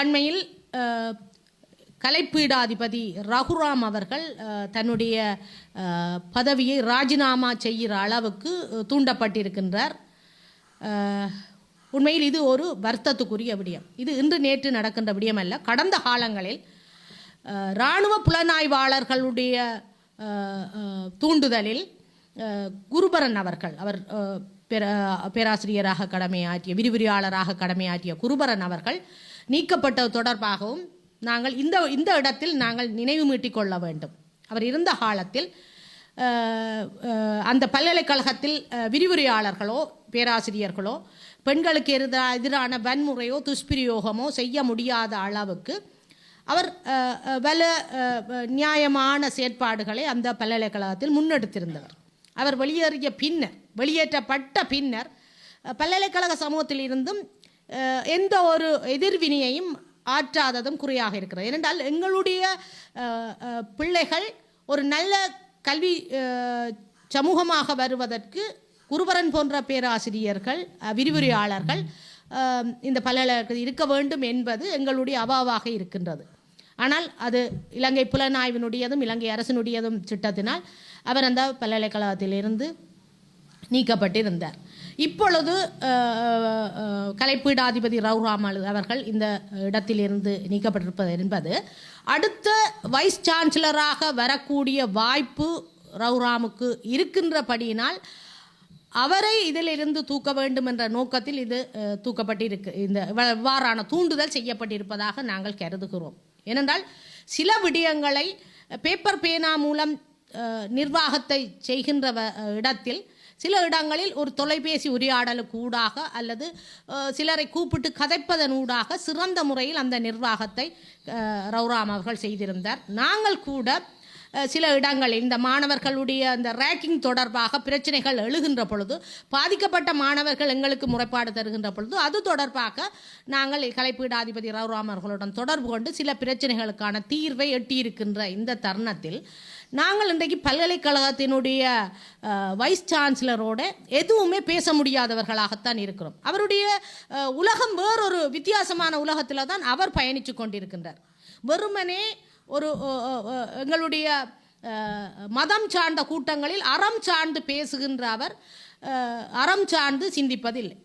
அண்மையில் கலைப்பீடாதிபதி ரகுராம் அவர்கள் தன்னுடைய பதவியை ராஜினாமா செய்கிற அளவுக்கு தூண்டப்பட்டிருக்கின்றார். உண்மையில் இது ஒரு வருத்தத்துக்குரிய விடயம். இது இன்று நேற்று நடக்கின்ற விடயம் அல்ல கடந்த காலங்களில் இராணுவ புலனாய்வாளர்களுடைய தூண்டுதலில் குருபரன் அவர்கள் அவர் பேராசிரியராக கடமையாற்றிய விரிவுரையாளராக கடமையாற்றிய குருபரன் அவர்கள் நீக்கப்பட்டது தொடர்பாகவும் நாங்கள் இந்த இந்த இடத்தில் நாங்கள் நினைவு மீட்டிக் கொள்ள வேண்டும். அவர் இருந்த காலத்தில் அந்த பல்கலைக்கழகத்தில் விரிவுரையாளர்களோ பேராசிரியர்களோ பெண்களுக்கு எதிரா- எதிரான வன்முறையோ துஷ்பிரயோகமோ செய்ய முடியாத அளவுக்கு அவர் பல நியாயமான செயற்பாடுகளை அந்த பல்கலைக்கழகத்தில் முன்னெடுத்திருந்தவர். அவர் வெளியேறிய பின்னர் வெளியேற்றப்பட்ட பின்னர் பல்கலைக்கழக சமூகத்தில் இருந்தும் எந்த ஒரு எதிர்வினையையும் ஆற்றாததும் குறையாக இருக்கிறது. ஏனென்றால் எங்களுடைய பிள்ளைகள் ஒரு நல்ல கல்வி சமூகமாக வருவதற்கு குருவரன் போன்ற பேராசிரியர்கள் விரிவுரையாளர்கள் இந்த பல்கலைக்கழகத்தில் இருக்க வேண்டும் என்பது எங்களுடைய அவாவாக இருக்கின்றது. ஆனால் அது இலங்கை புலனாய்வினுடையதும் இலங்கை அரசினுடையதும் திட்டத்தினால் அவர் அந்த பல்கலைக்கழகத்திலிருந்து நீக்கப்பட்டிருந்தார். இப்பொழுது கலைப்பீடாதிபதி ரவுராமல் அவர்கள் இந்த இடத்திலிருந்து நீக்கப்பட்டிருப்பது என்பது அடுத்த வைஸ் சான்சலராக வரக்கூடிய வாய்ப்பு ரவுராமுக்கு இருக்கின்றபடியினால் அவரை இதிலிருந்து தூக்க வேண்டும் என்ற நோக்கத்தில் இது தூக்கப்பட்டிருக்கு. இந்த இவ்வாறான தூண்டுதல் செய்யப்பட்டிருப்பதாக நாங்கள் கருதுகிறோம். ஏனென்றால் சில விடயங்களை பேப்பர் பேனா மூலம் நிர்வாகத்தை செய்கின்ற வ- இடத்தில் சில இடங்களில் ஒரு தொலைபேசி உரையாடலுக்கு ஊடாக அல்லது சிலரை கூப்பிட்டு கதைப்பதன் ஊடாக சிறந்த முறையில் அந்த நிர்வாகத்தை ரவுராம் அவர்கள் செய்திருந்தார். நாங்கள் கூட சில இடங்களில் இந்த மாணவர்களுடைய அந்த ரேக்கிங் தொடர்பாக பிரச்சனைகள் எழுகின்ற பொழுது பாதிக்கப்பட்ட மாணவர்கள் எங்களுக்கு முறைப்பாடு தருகின்ற பொழுது அது தொடர்பாக நாங்கள் கலைப்பீடாதிபதி ரவுராம் அவர்களுடன் தொடர்பு கொண்டு சில பிரச்சனைகளுக்கான தீர்வை எட்டியிருக்கின்ற இந்த தருணத்தில் நாங்கள் இன்றைக்கு பல்கலைக்கழகத்தினுடைய வைஸ் சான்சலரோட எதுவுமே பேச முடியாதவர்களாகத்தான் இருக்கிறோம். அவருடைய உலகம் வேறொரு வித்தியாசமான உலகத்தில் தான் அவர் பயணித்து கொண்டிருக்கின்றார். வெறுமனே ஒரு எங்களுடைய மதம் சார்ந்த கூட்டங்களில் அறம் சார்ந்து பேசுகின்ற அவர் அறம் சார்ந்து சிந்திப்பதில்லை.